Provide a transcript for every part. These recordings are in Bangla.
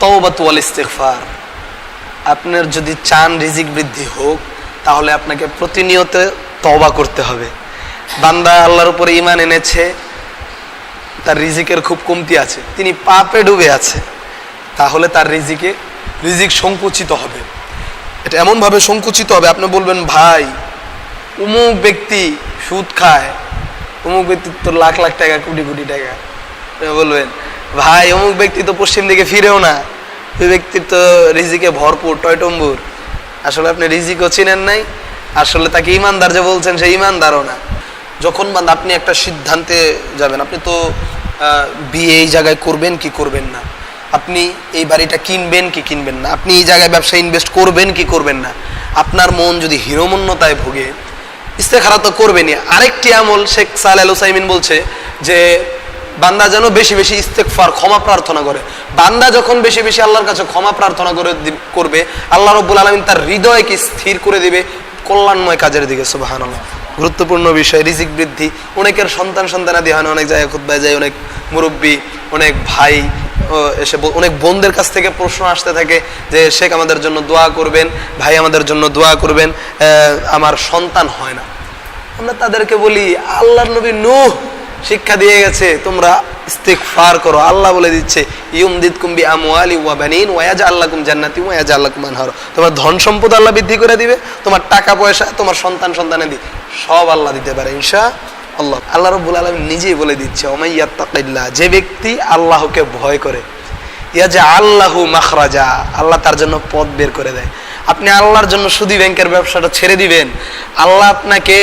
তওবাতুয়াল আপনার যদি চান রিজিক বৃদ্ধি হোক, তাহলে আপনাকে প্রতিনিয়ত তওবা করতে হবে। বান্দা আল্লাহর উপরে ইমান এনেছে, তার রিজিকের খুব কমতি আছে। তিনি পাপে ডুবে আছে, তাহলে তার রিজিকে, রিজিক সংকুচিত হবে। এটা এমনভাবে সংকুচিত হবে, আপনি বলবেন, ভাই, উমুক ব্যক্তি সুদ খায় অমুক ব্যক্তির তো লাখ লাখ টাকা, কোটি কোটি টাকা। বলবেন ভাই, অমুক ব্যক্তি তো পশ্চিম দিকে ফিরেও না। ওই ব্যক্তির তো রিজিকে ভরপুর টয়টম্বুর আসলে আপনি রিজিকও চিনেন নাই, আসলে তাকে ইমানদার যে বলছেন, সে ইমানদারও না। যখন বান্দা আপনি একটা সিদ্ধান্তে যাবেন, আপনি তো বিয়ে এই জায়গায় করবেন কি করবেন না? আপনি এই বাড়িটা কিনবেন কি কিনবেন না? আপনি এই জায়গায় ব্যবসা ইনভেস্ট করবেন কি করবেন না? আপনার মন যদি হিরোমন্যতায় ভোগে ইস্তেখারা তো করবেনই। আরেকটি আমল শেখ সালেহ হুসাইমিন বলছে যে বান্দা যেন বেশি বেশি ইস্তেকফার ক্ষমা প্রার্থনা করে। বান্দা যখন বেশি বেশি আল্লাহর কাছে ক্ষমা প্রার্থনা করে করবে, আল্লাহ রব্বুল আলমিন তার হৃদয়কে স্থির করে দিবে কল্যাণময় কাজের দিকে সুবাহান গুরুত্বপূর্ণ বিষয়, রিজিক বৃদ্ধি। অনেকের সন্তান সন্তানাদি হয় না, অনেক জায়গায় খুদ্ায় যায়, অনেক মুরব্বী, অনেক ভাই এসে অনেক বোনদের কাছ থেকে প্রশ্ন আসতে থাকে যে, শেখ, আমাদের জন্য দোয়া করবেন, ভাই, আমাদের জন্য দোয়া করবেন। আমার সন্তান হয় না। আমরা তাদেরকে বলি, আল্লাহর নবী নূহ শিক্ষা দিয়ে গেছে, তোমরা ইস্তেগফার করো। আল্লাহ বলে দিচ্ছে, ইউমদিদকুম বি আমওয়ালি ওয়া বানিন ওয়া ইয়াজআল্লাকুম জান্নাতি ওয়া ইয়াজআল্লাকুম আনহার। তোমার ধন সম্পদ আল্লাহ বৃদ্ধি করে দিবে, তোমার টাকা পয়সা, তোমার সন্তান সন্তানাদি সব আল্লাহ দিতে পারে ইনশা আল্লাহ আল্লাহ রাব্বুল আলামিন নিজেই বলে দিচ্ছে ওমাইয়াত্তাকিল্লাহ যে ব্যক্তি আল্লাহকে ভয় করে ইয়া যে আল্লাহু মাখরাজা আল্লাহ তার জন্য পথ বের করে দেয়। আপনি আল্লাহর জন্য সুদী ব্যাংকের ব্যবসাটা ছেড়ে দিবেন, আল্লাহ আপনাকে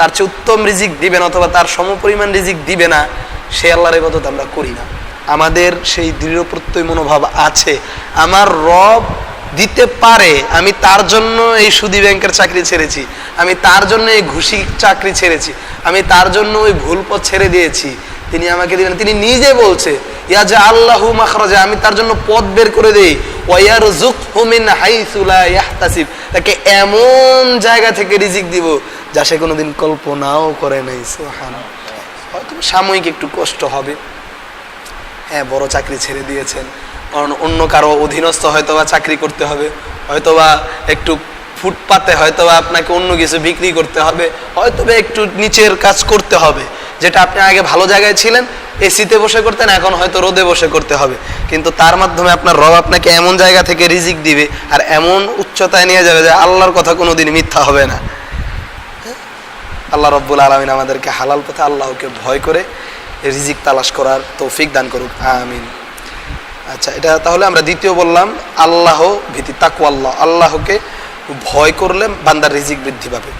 তার চেয়ে উত্তম রিজিক দিবেন অথবা তার সমপরিমাণ রিজিক দিবে না, সে আল্লাহর ইবাদত আমরা করি না। আমাদের সেই দৃঢ় প্রত্যয় মনোভাব আছে। আমার রব দিতে পারে, আমি তার জন্য এই সুদি ব্যাংকের চাকরি ছেড়েছি, আমি তার জন্য এই ঘুষি চাকরি ছেড়েছি, আমি তার জন্য ওই ভুল পথ ছেড়ে দিয়েছি। তিনি আমাকে দিবেন, তিনি নিজে বলছে ইয়া যে আল্লাহ মাখরাজা, আমি তার জন্য পথ বের করে দেই ওয়ার জুক হুমিন হাইসুলা ইয়াহতাসিব। তাকে এমন জায়গা থেকে রিজিক দিব যা সে কোনোদিন কল্পনাও করে নাই সুবহান হয়তো সাময়িক একটু কষ্ট হবে। হ্যাঁ বড় চাকরি ছেড়ে দিয়েছেন। কারণ অন্য কারও অধীনস্থ হয়তোবা চাকরি করতে হবে। হয়তোবা একটু ফুটপাতে হয়তোবা আপনাকে অন্য কিছু বিক্রি করতে হবে। হয়তোবা একটু নিচের কাজ করতে হবে। যেটা আপনি আগে ভালো জায়গায় ছিলেন এসিতে বসে করতেন, এখন হয়তো রোদে বসে করতে হবে। কিন্তু তার মাধ্যমে আপনার রব আপনাকে এমন জায়গা থেকে রিজিক দিবে আর এমন উচ্চতায় নিয়ে যাবে যে আল্লাহর কথা কোনোদিন মিথ্যা হবে না। আল্লাহ রব্বুল আলমিন আমাদেরকে হালাল পথে আল্লাহকে ভয় করে রিজিক তালাশ করার তৌফিক দান করুক। আমিন। আচ্ছা এটা তাহলে আমরা দ্বিতীয় বললাম, আল্লাহ ভীতি তাকু আল্লাহ। আল্লাহকে ভয় করলে বান্দার রিজিক বৃদ্ধি পাবে।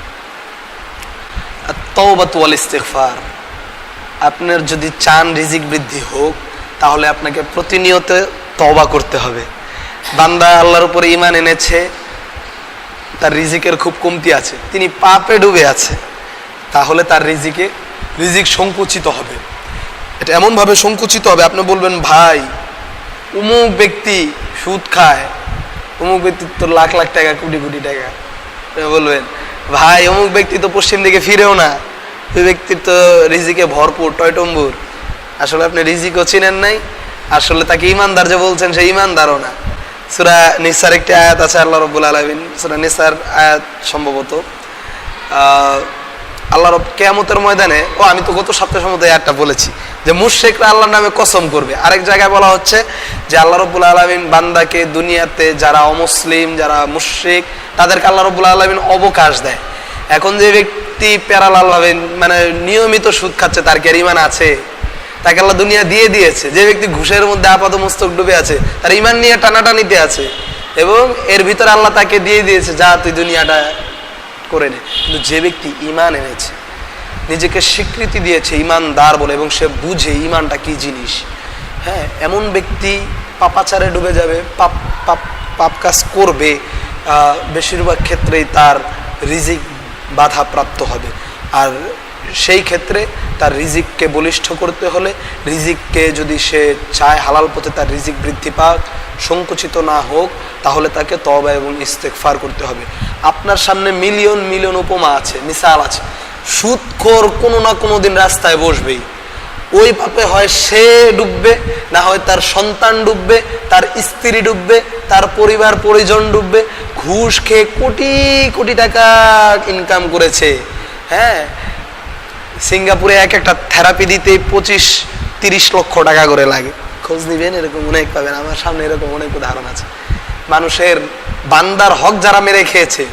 তওবাতুয়াল ইস্তেগফার আপনার যদি চান রিজিক বৃদ্ধি হোক, তাহলে আপনাকে প্রতিনিয়ত তওবা করতে হবে। বান্দা আল্লাহর উপরে ইমান এনেছে, তার রিজিকের খুব কমতি আছে। তিনি পাপে ডুবে আছে, তাহলে তার রিজিকে, রিজিক সংকুচিত হবে। এটা এমনভাবে সংকুচিত হবে, আপনি বলবেন, ভাই, উমুক ব্যক্তি সুদ খায় অমুক ব্যক্তি তো লাখ লাখ টাকা, কোটি কোটি টাকা। বলবেন, ভাই অমুক ব্যক্তি তো পশ্চিম দিকে ফিরেও না। ওই ব্যক্তির তো রিজিকে ভরপুর, টয়টম্বুর। আসলে আপনি রিজিকও চিনেন নাই, আসলে তাকে ইমানদার যে বলছেন সে ইমানদারও না। সুরা নিসার একটি আয়াত আছে আল্লাহ রব্বুল আলমিন, সুরা নিসার আয়াত সম্ভবত। আল্লাহ রব কেয়ামতের ময়দানে, ও আমি তো গত সপ্তাহের সম্ভবত এই আয়াতটা বলেছি, যে মুর্শেকরা আল্লাহর নামে কসম করবে। আরেক জায়গায় বলা হচ্ছে যে আল্লাহ রব্বুল আলমিন বান্দাকে দুনিয়াতে যারা অমুসলিম, যারা মুশ্রিক, তাদেরকে আল্লাহ রব্বুল আলমিন অবকাশ দেয়। এখন যে ব্যক্তি প্যারালাল ভাবে মানে নিয়মিত সুদ খাচ্ছে, তার কি আর ইমান আছে, তাকে আল্লাহ দুনিয়া দিয়ে দিয়েছে, যে ব্যক্তি ঘুষের মধ্যে আপাত মস্তক ডুবে আছে, তার ইমান নিয়ে টানাটানিতে আছে, এবং এর ভিতরে আল্লাহ তাকে দিয়ে দিয়েছে, যা, তুই দুনিয়াটা করে নে। কিন্তু যে ব্যক্তি ইমান এনেছে, নিজেকে স্বীকৃতি দিয়েছে ইমানদার বলে, এবং সে বুঝে ইমানটা কি জিনিস হ্যাঁ এমন ব্যক্তি পাপাচারে ডুবে যাবে, পাপ পাপ পাপ কাজ করবে বেশিরভাগ ক্ষেত্রেই তার রিজিক বাধা প্রাপ্ত হবে। আর সেই ক্ষেত্রে তার রিজিককে বলিষ্ঠ করতে হলে রিজিককে যদি সে চায় হালাল পথে তার রিজিক বৃদ্ধি পাক, সংকুচিত না হোক, তাহলে তাকে তবা এবং ইস্তেকফার করতে হবে। আপনার সামনে মিলিয়ন মিলিয়ন উপমা আছে, মিসাল আছে। সুদখোর কোনো না কোনো দিন রাস্তায় বসবেই। ওই পাপে হয় সে ডুববে, না হয় তার সন্তান ডুববে, তার স্ত্রী ডুববে, তার পরিবার, পরিজন ডুববে, ঘুষ খেয়ে কোটি কোটি টাকা ইনকাম করেছে। হ্যাঁ? সিঙ্গাপুরে এক একটা থেরাপি দিতে পঁচিশ, তিরিশ লক্ষ টাকা করে লাগে। খোঁজ নিবেন, এরকম অনেক পাবেন। আমার সামনে এরকম অনেক উদাহরণ আছে। মানুষের বান্দার হক যারা মেরে খেয়েছে,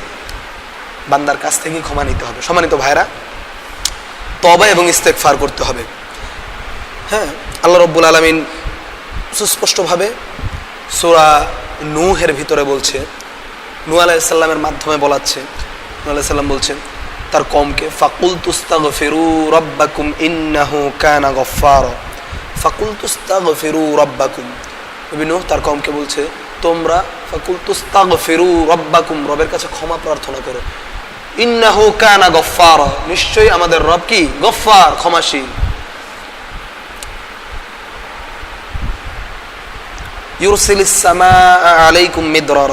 বান্দার কাছ থেকে ক্ষমা নিতে হবে। সম্মানিত ভাইরা তবা এবং ইস্তেকফার করতে হবে। হ্যাঁ আল্লাহ রব্বুল আলমিন সুস্পষ্টভাবে সুরা নুহের ভিতরে বলছে নু আলাইসাল্লামের মাধ্যমে বলাচ্ছে নু আলাইসাল্লাম বলছেন তার কমকে ফাকুল তুস্তাগ ফেরু রব্বাকুম ইন্নাহু কানা গফার ফাকুল তুস্তাগ ফেরু রব্বাকুম নূহ তার কমকে বলছে, তোমরা ফাকুল তুস্তাগ ফেরু রব্বাকুম রবের কাছে ক্ষমা প্রার্থনা করো। ইন্নাহু কানা গফার নিশ্চয়ই আমাদের রব কি? গফার ক্ষমাশীল।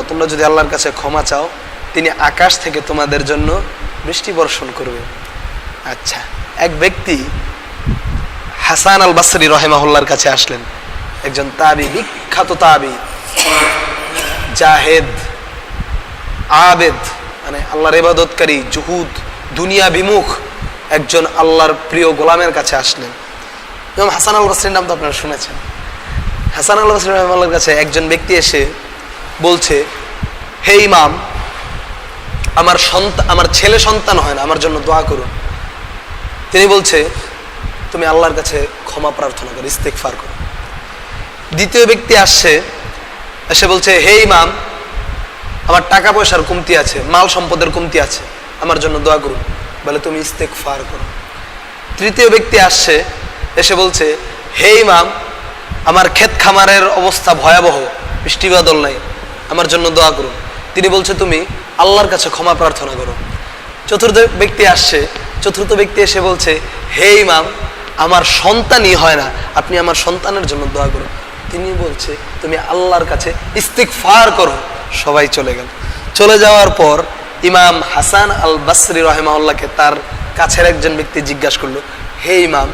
তোমরা যদি আল্লাহর কাছে ক্ষমা চাও, তিনি আকাশ থেকে তোমাদের জন্য বৃষ্টি বর্ষণ করবে। আচ্ছা এক ব্যক্তি হাসান আল বাসরি রহেমাহুল্লার কাছে আসলেন। একজন তাবি, বিখ্যাত তাবি, জাহেদ, আবেদ মানে আল্লাহর ইবাদতকারী, জুহুদ, দুনিয়া বিমুখ, একজন আল্লাহর প্রিয় গোলামের কাছে আসলেন। যেমন হাসান আল বাসরির নাম তো আপনারা শুনেছেন। হাসান আল্লাহ কাছে একজন ব্যক্তি এসে বলছে, হে ইমাম, আমার সন্তান আমার ছেলে সন্তান হয় না, আমার জন্য দোয়া করুন। তিনি বলছে, তুমি আল্লাহর কাছে ক্ষমা প্রার্থনা করো ইস্তেকফার করো। দ্বিতীয় ব্যক্তি আসছে, এসে বলছে, হে ইমাম, আমার টাকা পয়সার কমতি আছে মাল সম্পদের কমতি আছে, আমার জন্য দোয়া করুন। বলে, তুমি ইস্তেকফার করো। তৃতীয় ব্যক্তি আসছে, এসে বলছে, হে ইমাম আমার ক্ষেত খামারের অবস্থা ভয়াবহ, বৃষ্টি বাদল নাই, আমার জন্য দোয়া করুন। তিনি বলছে, তুমি আল্লাহর কাছে ক্ষমা প্রার্থনা করো। চতুর্থ ব্যক্তি আসছে, চতুর্থ ব্যক্তি এসে বলছে, হে ইমাম, আমার সন্তানই হয় না, আপনি আমার সন্তানের জন্য দোয়া করুন। তিনি বলছে, তুমি আল্লাহর কাছে ইস্তিক ফার করো। সবাই চলে গেল। চলে যাওয়ার পর ইমাম হাসান আল বাসরি রহেমাউল্লাহকে তার কাছের একজন ব্যক্তি জিজ্ঞাসা করল, হে ইমাম,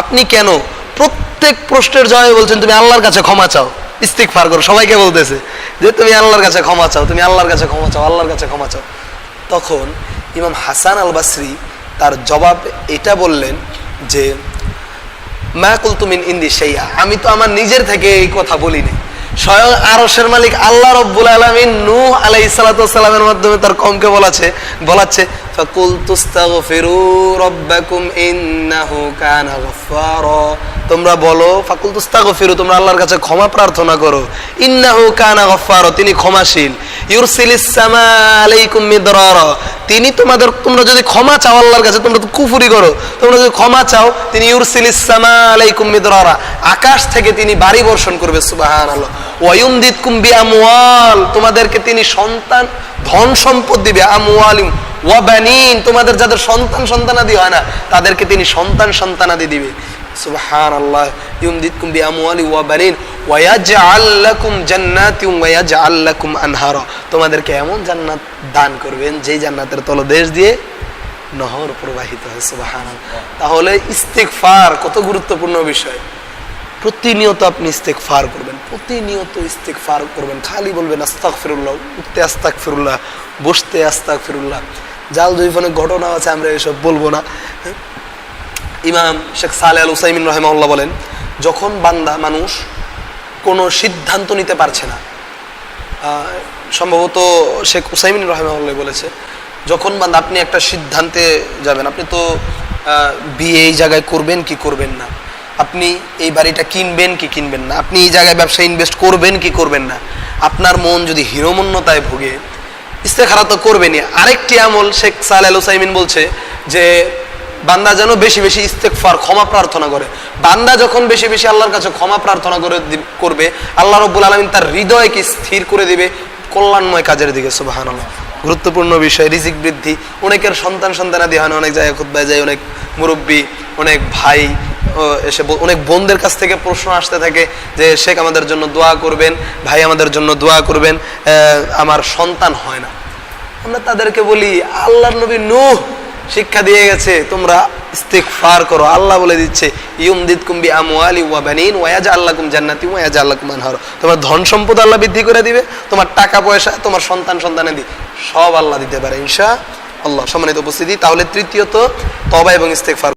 আপনি কেন প্রত্যেক প্রশ্নের জবাবে বলছেন, তুমি আল্লাহর কাছে ক্ষমা চাও। ইস্তিকফার করো, সবাইকে বলতেছে যে, তুমি আল্লাহর কাছে ক্ষমা চাও, তুমি আল্লাহর কাছে ক্ষমা চাও, আল্লাহর কাছে ক্ষমা চাও। তখন ইমাম হাসান আল বাসরি তার জবাব এটা বললেন যে মাকুল তুমিন ইন্দি সেইয়া আমি তো আমার নিজের থেকে এই কথা বলিনি স্বয়ং আরসের মালিক আল্লাহ রব্বুল আলমিন নু আলাই সালাতামের মাধ্যমে তার কমকে বলাছে, বলাচ্ছে ফাকুল তুস্তাগফিরু রব্বাকুম ইন্নাহু কানা গফফারা। তোমরা বলো ফাকুল তুস্তাগফিরু তোমরা আল্লাহর কাছে ক্ষমা প্রার্থনা করো। ইন্নাহু কানা গফফারা, তিনি ক্ষমাশীল। ইউরসিলিস সামা আলাইকুম মিদরারা, তিনি তোমাদের, তোমরা যদি ক্ষমা চাও আল্লাহর কাছে, তোমরা তো কুফুরি করো। তোমরা যদি ক্ষমা চাও, তিনি ইউরসিলিস সামা আলাইকুম মিদরারা, আকাশ থেকে তিনি বাড়ি বর্ষণ করবে, সুবহানাল্লাহ। ওয়ায়ুমদিদকুম বিআমওয়াল, তোমাদেরকে তিনি সন্তান, ধন সম্পদ দিবে আমওয়ালিম ওয়াবানিন তোমাদের যাদের সন্তান সন্তানাদি হয় না, তাদেরকে তিনি সন্তান সন্তানাদি দিবে। লাকুম তোমাদেরকে এমন জান্নাত দান করবেন, যেই জান্নাতের তলদেশ দিয়ে নহর প্রবাহিত হয় সুবহান তাহলে কত গুরুত্বপূর্ণ বিষয়। প্রতিনিয়ত আপনি ইস্তেক ফার করবেন, প্রতিনিয়ত ইস্তেক ফার করবেন। খালি বলবেন আস্তাক ফিরুল্লাহ উঠতে আস্তাক ফিরুল্লাহ বসতে আস্তাক ফিরুল্লাহ জাল দুইফানে ঘটনা আছে, আমরা এসব বলব না। ইমাম শেখ সালে আল উসাইমিন রহেমাউল্লাহ বলেন, যখন বান্দা, মানুষ কোনো সিদ্ধান্ত নিতে পারছে না সম্ভবত শেখ উসাইমিন রহেমাউল্লাহ বলেছে, যখন বান্দা, আপনি একটা সিদ্ধান্তে যাবেন, আপনি তো বিয়ে এই জায়গায় করবেন কি করবেন না, আপনি এই বাড়িটা কিনবেন কি কিনবেন না, আপনি এই জায়গায় ব্যবসা ইনভেস্ট করবেন কি করবেন না, আপনার মন যদি হিরোমন্যতায় ভুগে ইস্তেখারা তো করবেনই। আরেকটি আমল শেখ সাল আল বলছে যে বান্দা যেন বেশি বেশি ইস্তেকফার ক্ষমা প্রার্থনা করে। বান্দা যখন বেশি বেশি আল্লাহর কাছে ক্ষমা প্রার্থনা করে করবে, আল্লাহ রব্বুল আলমিন তার হৃদয়কে স্থির করে দিবে কল্যাণময় কাজের দিকে সুবাহান গুরুত্বপূর্ণ বিষয়, রিজিক বৃদ্ধি। অনেকের সন্তান সন্তানাদি হয় না, অনেক জায়গায় খুদ্ায় যায়, অনেক মুরব্বী, অনেক ভাই এসে অনেক বোনদের কাছ থেকে প্রশ্ন আসতে থাকে যে, শেখ, আমাদের জন্য দোয়া করবেন, ভাই, আমাদের জন্য দোয়া করবেন। আমার সন্তান হয় না। আমরা তাদেরকে বলি, আল্লাহর নবী নূহ শিক্ষা দিয়ে গেছে, তোমরা ইস্তেগফার করো। আল্লাহ বলে দিচ্ছে, ইউমদিদকুম বিআমওয়ালি ওয়া বানিন ওয়াজ আল্লাহ কুম জান্নাতি ওয়াজ আল্লাহ কুম আনহার। তোমার ধন সম্পদ আল্লাহ বৃদ্ধি করে দিবে, তোমার টাকা পয়সা, তোমার সন্তান সন্তানে দি সব আল্লাহ দিতে পারে ইনশা আল্লাহ সম্মানিত উপস্থিতি, তাহলে তৃতীয়ত তবা এবং ইস্তেগফার